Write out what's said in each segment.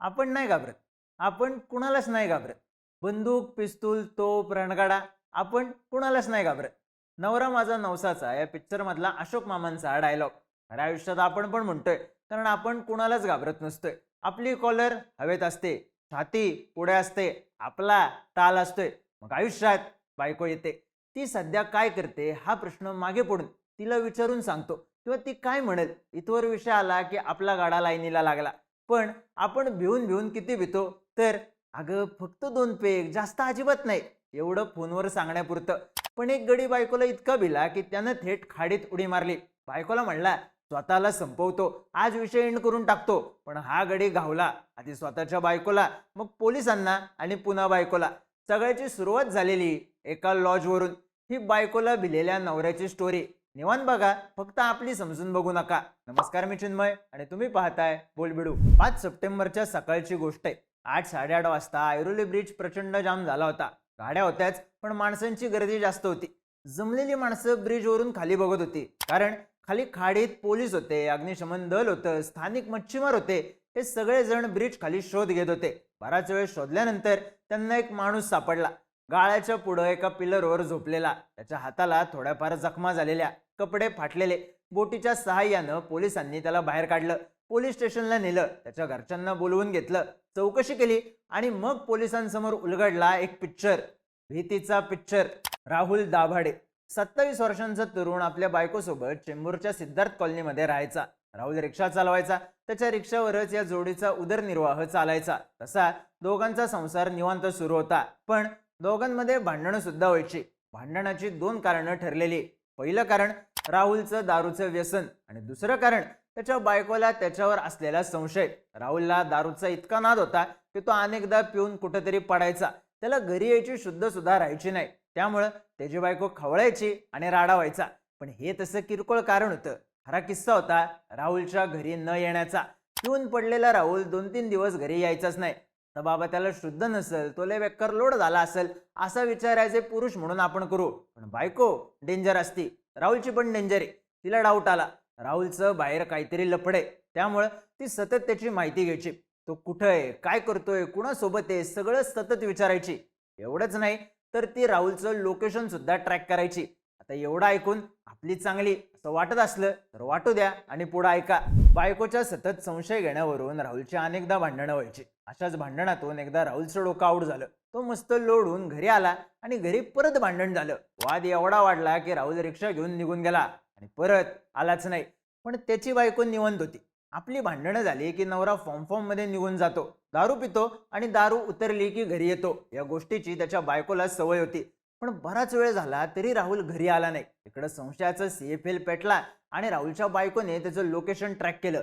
आपण नाही घाबरत. आपण कुणालाच नाही घाबरत. बंदूक पिस्तूल तोप रणगाडा आपण कुणालाच नाही घाबरत. नवरा माझा नवसाचा या पिक्चर मधला अशोक मामांचा डायलॉग खऱ्या आयुष्यात आपण पण म्हणतोय कारण आपण कुणालाच घाबरत नसतोय. आपली कॉलर हवेत असते छाती पुढे असते आपला ताल असतोय. मग आयुष्यात बायको येते. ती सध्या काय करते हा प्रश्न मागे पडून तिला विचारून सांगतो. किंवा ती काय म्हणेल इथवर विषय आला की आपला गाडा लाईनीला लागला. पण आपण भिवून भिवून किती भितो तर अगं फक्त दोन पेग जास्त अजिबात नाही एवढं फोनवर सांगण्यापुरतं. पण एक गडी बायकोला इतका भिला की त्यानं थेट खाडीत उडी मारली. बायकोला म्हणला स्वतःला संपवतो आज विषय एंड करून टाकतो. पण हा गडी घावला आधी स्वतःच्या बायकोला मग पोलिसांना आणि पुन्हा बायकोला. सगळ्याची सुरुवात झालेली एका लॉजवरून ही बायकोला भिलेल्या नवऱ्याची स्टोरी निवांत बघा फक्त आपली समजून बघू नका. नमस्कार मी चिन्मय आणि तुम्ही पाहताय बोलबिडू. पाच सप्टेंबरच्या सकाळची गोष्ट आहे. आठ साडेआठ वाजता ऐरोली ब्रिज प्रचंड जाम झाला होता. गाड्या होत्याच पण माणसांची गर्दी जास्त होती. जमलेली माणसं ब्रिजवरून खाली बघत होती. कारण खाली खाडीत पोलीस होते अग्निशमन दल होतं स्थानिक मच्छीमार होते. हे सगळे जण ब्रिज खाली शोध घेत होते. बराच वेळ शोधल्यानंतर त्यांना एक माणूस सापडला. गाळ्याच्या पुढं एका पिलरवर झोपलेला. त्याच्या हाताला थोड्याफार जखमा झालेल्या कपडे फाटलेले. बोटीच्या सहाय्यानं पोलिसांनी त्याला बाहेर काढलं. पोलीस स्टेशनला नेलं. त्याच्या घरच्यांना बोलवून घेतलं. चौकशी केली आणि मग पोलिसांसमोर उलगडला एक पिक्चर. भीतीचा पिक्चर. राहुल दाभाडे. सत्तावीस वर्षांचा तरुण आपल्या बायकोसोबत चेंबूरच्या सिद्धार्थ कॉलनीमध्ये राहायचा. राहुल रिक्षा चालवायचा. त्याच्या रिक्षावरच या जोडीचा उदरनिर्वाह चालायचा. तसा दोघांचा संसार निवांत सुरू होता. पण दोघांमध्ये भांडणं सुद्धा व्हायची. भांडणाची दोन कारणं ठरलेली. पहिलं कारण राहुलचं दारूचं व्यसन आणि दुसरं कारण त्याच्या बायकोला त्याच्यावर असलेला संशय. राहुलला दारूचा इतका नाद होता की तो अनेकदा पिऊन कुठेतरी पडायचा. त्याला घरी यायची शुद्ध सुद्धा राहायची नाही. त्यामुळं त्याची बायको खवळायची आणि राडा व्हायचा. पण हे तसं किरकोळ कारण होतं. खरा किस्सा होता राहुलच्या घरी न येण्याचा. पिऊन पडलेला राहुल दोन तीन दिवस घरी यायचाच नाही. तर बाबा त्याला शुद्ध नसेल तो लय बेकार लोड झाला असेल असा विचारायचे पुरुष म्हणून आपण करू. पण बायको डेंजर असती राहुलची पण डेंजर आहे तिला डाऊट आला. राहुलचं बाहेर काहीतरी लपडे त्यामुळं ती सतत त्याची माहिती घ्यायची. तो कुठं आहे काय करतोय कुणासोबत आहे सगळं सतत विचारायची. एवढंच नाही तर ती राहुलचं लोकेशन सुद्धा ट्रॅक करायची. आता एवढं ऐकून आपली चांगली असं वाटत असलं तर वाटू द्या आणि पुढं ऐका. बायकोच्या सतत संशय घेण्यावरून राहुलची अनेकदा भांडणं व्हायची. अशाच भांडणातून एकदा राहुलचं डोकं आऊट झालं. तो मस्त लोडून घरी आला आणि घरी परत भांडण झालं. वाद एवढा वाढला की राहुल रिक्षा घेऊन निघून गेला आणि परत आलाच नाही. पण त्याची बायको निवंत होती. आपली भांडणं झाली की नवरा फॉर्म फॉर्ममध्ये निघून जातो. दारू पितो आणि दारू उतरली की घरी येतो. या गोष्टीची त्याच्या बायकोला सवय होती. पण बराच वेळ झाला तरी राहुल घरी आला नाही. इकडं संशयाचं सीएफएल पेटला आणि राहुलच्या बायकोने त्याचं लोकेशन ट्रॅक केलं.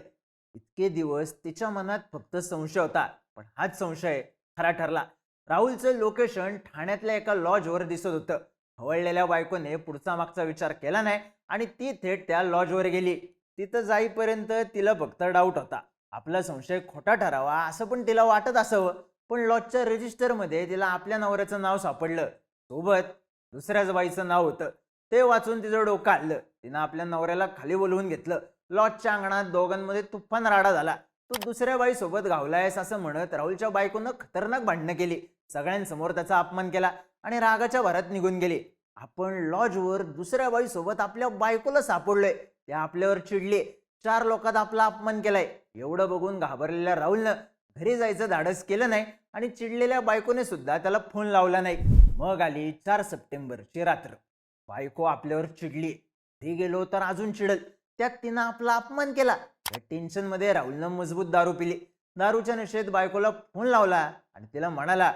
इतके दिवस तिच्या मनात फक्त संशय होता पण हाच संशय खरा ठरला. राहुलचं लोकेशन ठाण्यातल्या एका लॉजवर दिसत होतं. हवळलेल्या बायकोने पुढचा मागचा विचार केला नाही आणि ती थेट त्या लॉजवर गेली. तिथं जाईपर्यंत तिला फक्त डाऊट होता. आपला संशय खोटा ठरावा असं पण तिला वाटत असावं. पण लॉजच्या रजिस्टरमध्ये तिला आपल्या नवऱ्याचं नाव सापडलं. सोबत दुसऱ्याच बाईचं नाव होतं. ते वाचून तिचं डोकं आलं तिनं आपल्या नवऱ्याला खाली बोलवून घेतलं. लॉजच्या अंगणात दोघांमध्ये तुफान राडा झाला. तू दुसऱ्या बाईसोबत घावलायस असं म्हणत राहुलच्या बायकोनं खतरनाक भांडणं केली. सगळ्यांसमोर त्याचा अपमान केला आणि रागाच्या भरात निघून गेली. आपण लॉजवर दुसऱ्या बाईसोबत आपल्या बायकोला सापडलोय. ते आपल्यावर चिडले. चार लोकात आपला अपमान केलाय. एवढं बघून घाबरलेल्या राहुलनं घरी जायचं धाडस केलं नाही आणि चिडलेल्या बायकोने सुद्धा त्याला फोन लावला नाही. मग आली चार सप्टेंबरची रात्र. बायको आपल्यावर चिडली. ती गेलो तर अजून चिडल. त्यात तिनं आपला अपमान केला. त्या टेन्शनमध्ये राहुलनं मजबूत दारू पिली. दारूच्या नशेत बायकोला फोन लावला आणि तिला म्हणाला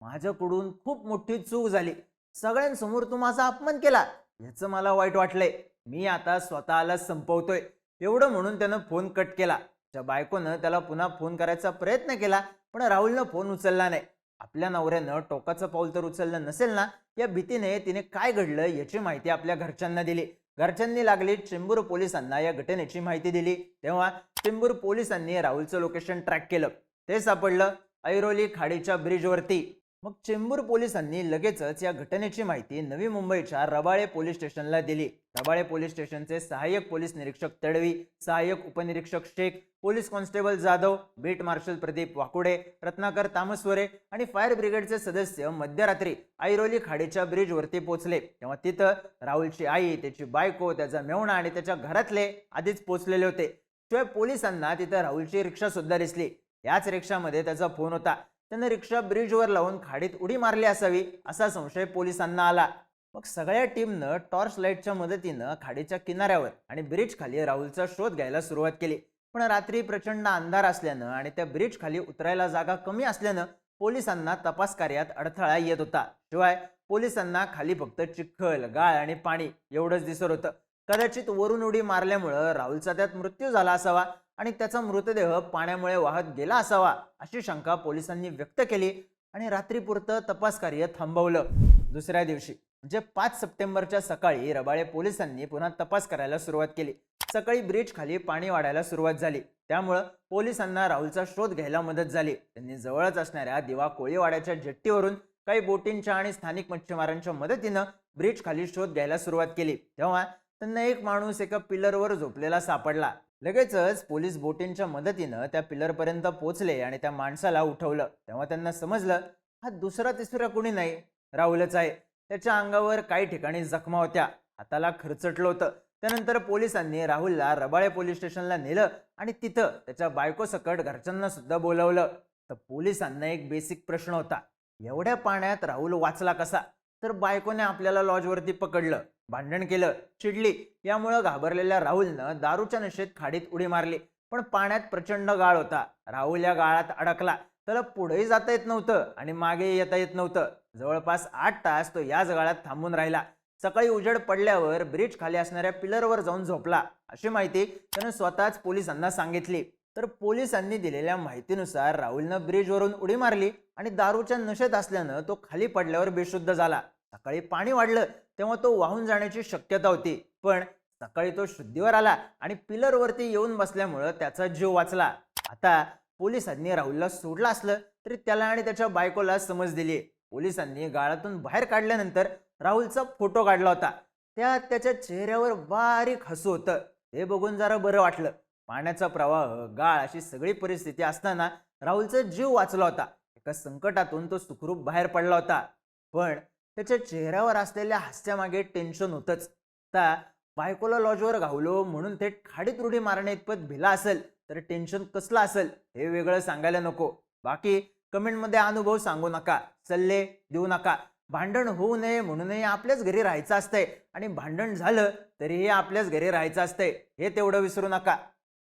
माझ्याकडून खूप मोठी चूक झाली. सगळ्यांसमोर तू माझा अपमान केला. याचं मला वाईट वाटलंय. मी आता स्वतःला संपवतोय. एवढं म्हणून त्यानं फोन कट केला. त्या बायकोनं त्याला पुन्हा फोन करायचा प्रयत्न केला पण राहुलनं फोन उचलला नाही. आपल्या नवऱ्यानं टोकाचं पाऊल तर उचललं नसेल ना या भीतीने तिने काय घडलं याची माहिती आपल्या घरच्यांना दिली. घरच्यांनी लागली चेंबूर पोलिसांना या घटनेची माहिती दिली. तेव्हा चेंबूर पोलिसांनी राहुलचं लोकेशन ट्रॅक केलं. ते सापडलं ऐरोली खाडीच्या ब्रिजवरती मग चेंबूर पोलिसांनी लगेचच या घटनेची माहिती नवी मुंबईच्या रबाळे पोलीस स्टेशनला दिली. रबाळे पोलीस स्टेशनचे सहाय्यक पोलीस निरीक्षक तडवी सहाय्यक उपनिरीक्षक Shaikh police constable Jadhav beat marshal Pradeep Wakude Ratnakar Tamaswre आणि फायर ब्रिगेडचे सदस्य मध्यरात्री ऐरोली खाडीच्या ब्रिजवरती पोहोचले. तेव्हा तिथं राहुलची आई त्याची बायको त्याचा मेवणा आणि त्याच्या घरातले आधीच पोहोचलेले होते. शिवाय पोलिसांना तिथं राहुलची रिक्षा सुद्धा दिसली. याच रिक्षामध्ये त्याचा फोन होता. त्यानं रिक्षा ब्रिजवर लावून खाडीत उडी मारली असावी असा संशय पोलिसांना आला. मग सगळ्या टीमनं टॉर्च लाईटच्या मदतीनं खाडीच्या किनाऱ्यावर आणि ब्रिज खाली राहुलचा शोध घ्यायला सुरुवात केली. पण रात्री प्रचंड अंधार असल्यानं आणि त्या ब्रिज खाली उतरायला जागा कमी असल्यानं पोलिसांना तपास कार्यात अडथळा येत होता. शिवाय पोलिसांना खाली फक्त चिखल गाळ आणि पाणी एवढंच दिसत होतं. कदाचित वरून उडी मारल्यामुळं राहुलचा त्यात मृत्यू झाला असावा आणि त्याचा मृतदेह पाण्यामुळे वाहत गेला असावा अशी शंका पोलिसांनी व्यक्त केली आणि रात्रीपुरतं तपास कार्य थांबवलं. दुसऱ्या दिवशी म्हणजे पाच सप्टेंबरच्या सकाळी रबाळे पोलिसांनी पुन्हा तपास करायला सुरुवात केली. सकाळी ब्रिज खाली पाणी वाढायला सुरुवात झाली. त्यामुळं पोलिसांना राहुलचा शोध घ्यायला मदत झाली. त्यांनी जवळच असणाऱ्या दिवा कोळीवाड्याच्या जेट्टीवरून काही बोटींच्या आणि स्थानिक मच्छीमारांच्या मदतीनं ब्रिज खाली शोध घ्यायला सुरुवात केली. तेव्हा त्यांना एक माणूस एका पिलरवर झोपलेला सापडला. लगेचच पोलीस बोटींच्या मदतीनं त्या पिलरपर्यंत पोचले आणि त्या माणसाला उठवलं. तेव्हा त्यांना समजलं हा दुसरा तिसरा कुणी नाही. राहुलच आहे. त्याच्या अंगावर काही ठिकाणी जखमा होत्या. हाताला खरचटलं होतं. त्यानंतर पोलिसांनी राहुलला रबाळे पोलीस स्टेशनला नेलं आणि तिथं त्याच्या बायकोसकट घरच्यांना सुद्धा बोलवलं. तर पोलिसांना एक बेसिक प्रश्न होता. एवढ्या पाण्यात राहुल वाचला कसा? तर बायकोने आपल्याला लॉजवरती पकडलं भांडण केलं चिडली. यामुळं घाबरलेल्या राहुलनं दारूच्या नशेत खाडीत उडी मारली. पण पाण्यात प्रचंड गाळ होता. राहुल या गाळात अडकला. त्याला पुढेही जाता येत नव्हतं आणि मागे येता येत नव्हतं. जवळपास आठ तास तो याच गाळात थांबून राहिला. सकाळी उजेड पडल्यावर ब्रिज खाली असणाऱ्या पिलरवर जाऊन झोपला. अशी माहिती त्यानं स्वतःच पोलिसांना सांगितली. तर पोलिसांनी दिलेल्या माहितीनुसार राहुलनं ब्रिजवरून उडी मारली आणि दारूच्या नशेत असल्यानं तो खाली पडल्यावर बेशुद्ध झाला. सकाळी पाणी वाढलं तेव्हा तो वाहून जाण्याची शक्यता होती. पण सकाळी तो शुद्धीवर आला आणि पिलरवरती येऊन बसल्यामुळं त्याचा जीव वाचला. आता पोलिसांनी राहुलला सोडलं असलं तरी त्याला आणि त्याच्या बायकोला समज दिली. पोलिसांनी गाळातून बाहेर काढल्यानंतर राहुलचा फोटो काढला होता. त्यात त्याच्या चेहऱ्यावर बारीक हसू होतं. हे बघून जरा बरं वाटलं. पाण्याचा प्रवाह गाळ अशी सगळी परिस्थिती असताना राहुलचा जीव वाचला होता. एका संकटातून तो सुखरूप बाहेर पडला होता. पण त्याच्या चेहऱ्यावर असलेल्या हास्यामागे टेन्शन होतंच. आता बायकोला लॉजवर घावलो म्हणून थेट खाडीत रुढी मारण्या इतपत भिला असेल तर टेन्शन कसलं असेल हे वेगळं सांगायला नको. बाकी कमेंटमध्ये अनुभव सांगू नका सल्ले देऊ नका. भांडण होऊ नये म्हणूनही आपल्याच घरी राहायचं असतंय. आणि भांडण झालं तरीही आपल्याच घरी राहायचं असतंय हे तेवढं विसरू नका.